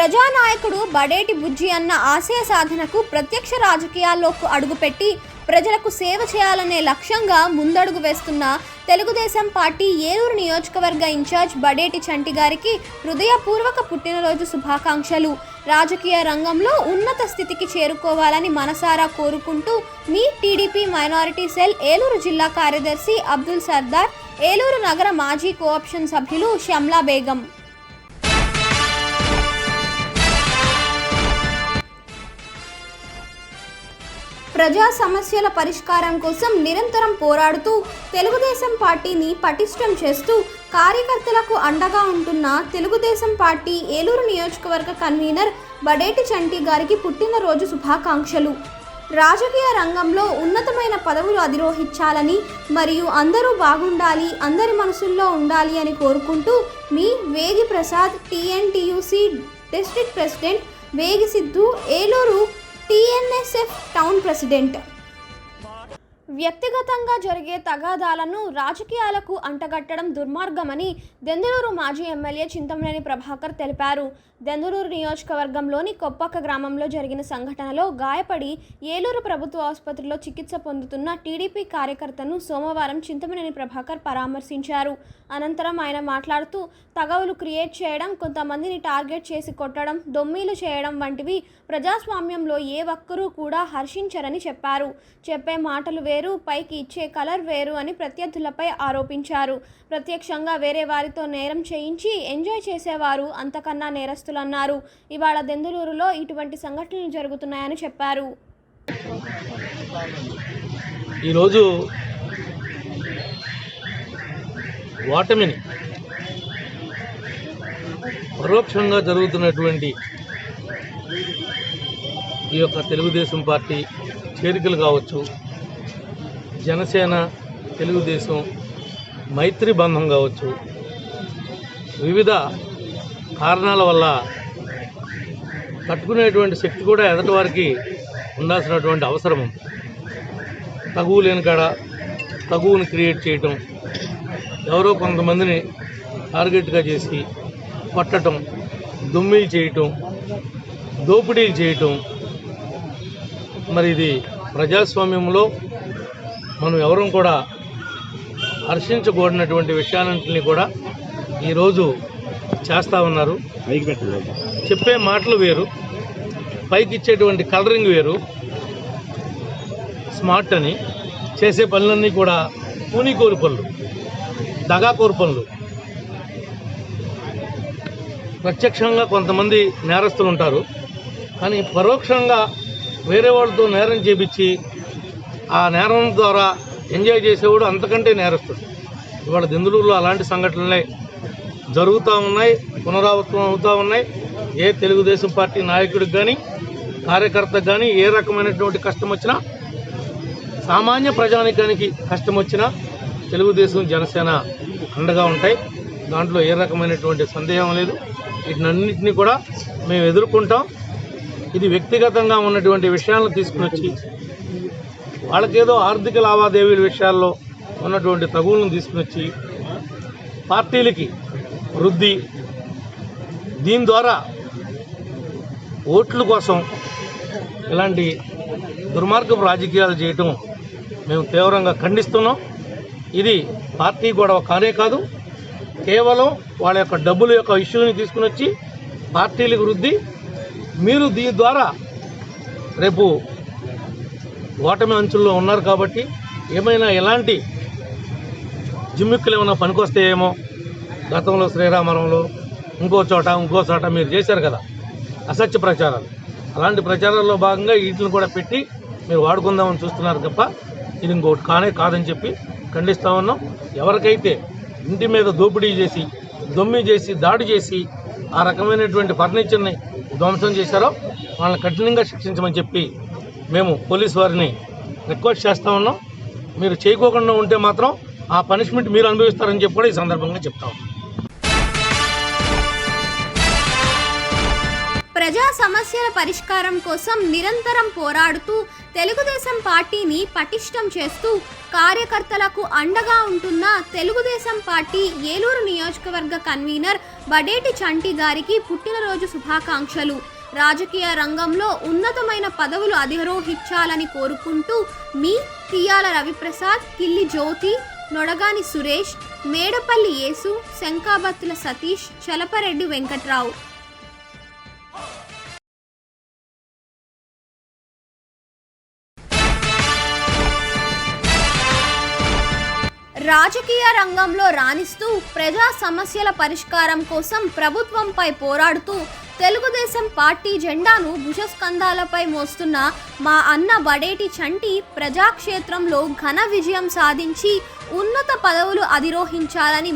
ప్రజానాయకుడు బడేటి బుజ్జి అన్న ఆశయ సాధనకు ప్రత్యక్ష రాజకీయాల్లోకి అడుగుపెట్టి ప్రజలకు సేవ చేయాలనే లక్ష్యంగా ముందడుగు వేస్తున్న తెలుగుదేశం పార్టీ ఏలూరు నియోజకవర్గ ఇన్ఛార్జ్ బడేటి చంటి గారికి హృదయపూర్వక పుట్టినరోజు శుభాకాంక్షలు. రాజకీయ రంగంలో ఉన్నత స్థితికి చేరుకోవాలని మనసారా కోరుకుంటూ మీ టీడీపీ మైనారిటీ సెల్ ఏలూరు జిల్లా కార్యదర్శి అబ్దుల్ సర్దార్ ఏలూరు నగర మాజీ కోఆప్షన్ సభ్యులు షమ్లా బేగం. ప్రజా సమస్యల పరిష్కారం కోసం నిరంతరం పోరాడుతూ తెలుగుదేశం పార్టీని పటిష్టం చేస్తూ కార్యకర్తలకు అండగా ఉంటున్న తెలుగుదేశం పార్టీ ఏలూరు నియోజకవర్గ కన్వీనర్ బడేటి చంటి గారికి పుట్టినరోజు శుభాకాంక్షలు. రాజకీయ రంగంలో ఉన్నతమైన పదవులు అధిరోహించాలని మరియు అందరూ బాగుండాలి అందరి మనసుల్లో ఉండాలి అని కోరుకుంటూ మీ వేగి ప్రసాద్ టీఎన్టీయూసీ డిస్ట్రిక్ట్ ప్రెసిడెంట్ వేగి Siddhu Eluru TNSF town president. వ్యక్తిగతంగా జరిగే తగాదాలను రాజకీయాలకు అంటగట్టడం దుర్మార్గమని దెందులూరు మాజీ ఎమ్మెల్యే చింతమనేని ప్రభాకర్ తెలిపారు. దెందులూరు నియోజకవర్గంలోని కొప్పక్క గ్రామంలో జరిగిన సంఘటనలో గాయపడి ఏలూరు ప్రభుత్వ ఆసుపత్రిలో చికిత్స పొందుతున్న టీడీపీ కార్యకర్తను సోమవారం చింతమనేని ప్రభాకర్ పరామర్శించారు. అనంతరం ఆయన మాట్లాడుతూ తగవులు క్రియేట్ చేయడం కొంతమందిని టార్గెట్ చేసి కొట్టడం దొమ్మీలు చేయడం వంటివి ప్రజాస్వామ్యంలో ఏ ఒక్కరూ కూడా హర్షించరని చెప్పారు. చెప్పే మాటలు వేరు పైకి ఇచ్చే కలర్ వేరు అని ప్రత్యర్థులపై ఆరోపించారు. ప్రత్యక్షంగా వేరే వారితో నేరం చేయించి ఎంజాయ్ చేసేవారు అంతకన్నా నేరస్తులన్నారు. ఇవాళ దెందులూరులో ఇటువంటి సంఘటనలు జరుగుతున్నాయని చెప్పారు. ఈరోజు ఓటమిని పరోక్షంగా జరుగుతున్నటువంటి ఈ యొక్క తెలుగుదేశం పార్టీ చేరికలు కావచ్చు జనసేన తెలుగుదేశం మైత్రి బంధం కావచ్చు వివిధ కారణాల వల్ల కట్టుకునేటువంటి శక్తి కూడా ఎదటి వారికి ఉండాల్సినటువంటి అవసరం. ఉంది తగువు లేని కాడ తగువుని క్రియేట్ చేయటం ఎవరో కొంతమందిని టార్గెట్గా చేసి పట్టడం దొమ్మిలు చేయటం దోపిడీలు చేయటం. మరి ఇది ప్రజాస్వామ్యంలో మనం ఎవరం కూడా హర్షించకూడనటువంటి విషయాలన్నింటినీ కూడా ఈరోజు చేస్తూ ఉన్నారు. చెప్పే మాటలు వేరు పైకి ఇచ్చేటువంటి కలరింగ్ వేరు స్మార్ట్ అని. చేసే పనులన్నీ కూడా కూనికోరు పనులు దగాకోరు పనులు. ప్రత్యక్షంగా కొంతమంది నేరస్తులు ఉంటారు. కానీ పరోక్షంగా వేరే వాళ్ళతో నేరం చేపించి ఆ నేరం ద్వారా ఎంజాయ్ చేసేవాడు అంతకంటే నేరస్తుడు. ఇవాళ దెందులూరులో అలాంటి సంఘటనలే జరుగుతూ ఉన్నాయి పునరావృతం అవుతూ ఉన్నాయి. ఏ తెలుగుదేశం పార్టీ నాయకుడికి కానీ కార్యకర్తకు కానీ ఏ రకమైనటువంటి కష్టం వచ్చినా సామాన్య ప్రజానికానికి కష్టం వచ్చినా తెలుగుదేశం జనసేన అండగా ఉంటాయి. దాంట్లో ఏ రకమైనటువంటి సందేహం లేదు. వీటినన్నింటినీ కూడా మేము ఎదుర్కొంటాం. ఇది వ్యక్తిగతంగా ఉన్నటువంటి విషయాలను తీసుకుని వచ్చి వాళ్ళకేదో ఆర్థిక లావాదేవీల విషయాల్లో ఉన్నటువంటి తగువులను తీసుకుని వచ్చి పార్టీలకి వృద్ధి దీని ద్వారా ఓట్ల కోసం ఇలాంటి దుర్మార్గపు రాజకీయాలు చేయటం మేము తీవ్రంగా ఖండిస్తున్నాం. ఇది పార్టీ గొడవ కానే కాదు. కేవలం వాళ్ళ యొక్క డబ్బుల యొక్క ఇష్యూని తీసుకుని వచ్చి పార్టీలకు వృద్ధి. మీరు దీని ద్వారా రేపు ఓటమి అంచుల్లో ఉన్నారు కాబట్టి ఏమైనా ఎలాంటి జిమ్మిక్కులు ఏమైనా పనికొస్తాయేమో గతంలో శ్రీరామవరంలో ఇంకో చోట ఇంకో చోట మీరు చేశారు కదా. అసత్య ప్రచారాలు. అలాంటి ప్రచారాల్లో భాగంగా వీటిని కూడా పెట్టి మీరు వాడుకుందామని చూస్తున్నారు తప్ప ఇది ఇంకోటి కానే కాదని చెప్పి ఖండిస్తా ఉన్నాం. ఎవరికైతే ఇంటి మీద దోపిడీ చేసి దొమ్మి చేసి దాడి చేసి ఆ రకమైనటువంటి ఫర్నిచర్ని ధ్వంసం చేశారో వాళ్ళని కఠినంగా శిక్షించమని చెప్పి మేము పోలీస్ వారిని రిక్వెస్ట్ చేస్తా ఉన్నాం. మీరు చేయకోకుండా ఉంటే మాత్రం ఆ పనిష్మెంట్ మీరు అనుభవిస్తారని చెప్పి కూడా ఈ సందర్భంగా చెప్తాం ప్రజా సమస్యల పరిష్కారం కోసం నిరంతరం పోరాడుతూ తెలుగుదేశం పార్టీని పటిష్టం చేస్తూ కార్యకర్తలకు అండగా ఉంటున్న తెలుగుదేశం పార్టీ ఏలూరు నియోజకవర్గ కన్వీనర్ బడేటి చంటి గారికి పుట్టినరోజు శుభాకాంక్షలు. రాజకీయ రంగంలో ఉన్నతమైన పదవులు అధిరోహించాలని కోరుకుంటూ మీ తియ్యాల రవిప్రసాద్ కిల్లి జ్యోతి నొడగాని సురేష్ మేడపల్లి యేసు శంకాబత్తుల సతీష్ చలపరెడ్డి వెంకట్రావు. రాజకీయ రంగంలో రాణిస్తూ ప్రజా సమస్యల పరిష్కారం కోసం ప్రభుత్వంపై పోరాడుతూ తెలుగుదేశం పార్టీ జెండాను భుజస్కంధాలపై మోస్తున్న మా అన్న బడేటి చంటి ప్రజాక్షేత్రంలో ఘన విజయం సాధించి ఉన్నత పదవులు అధిరోహించాలని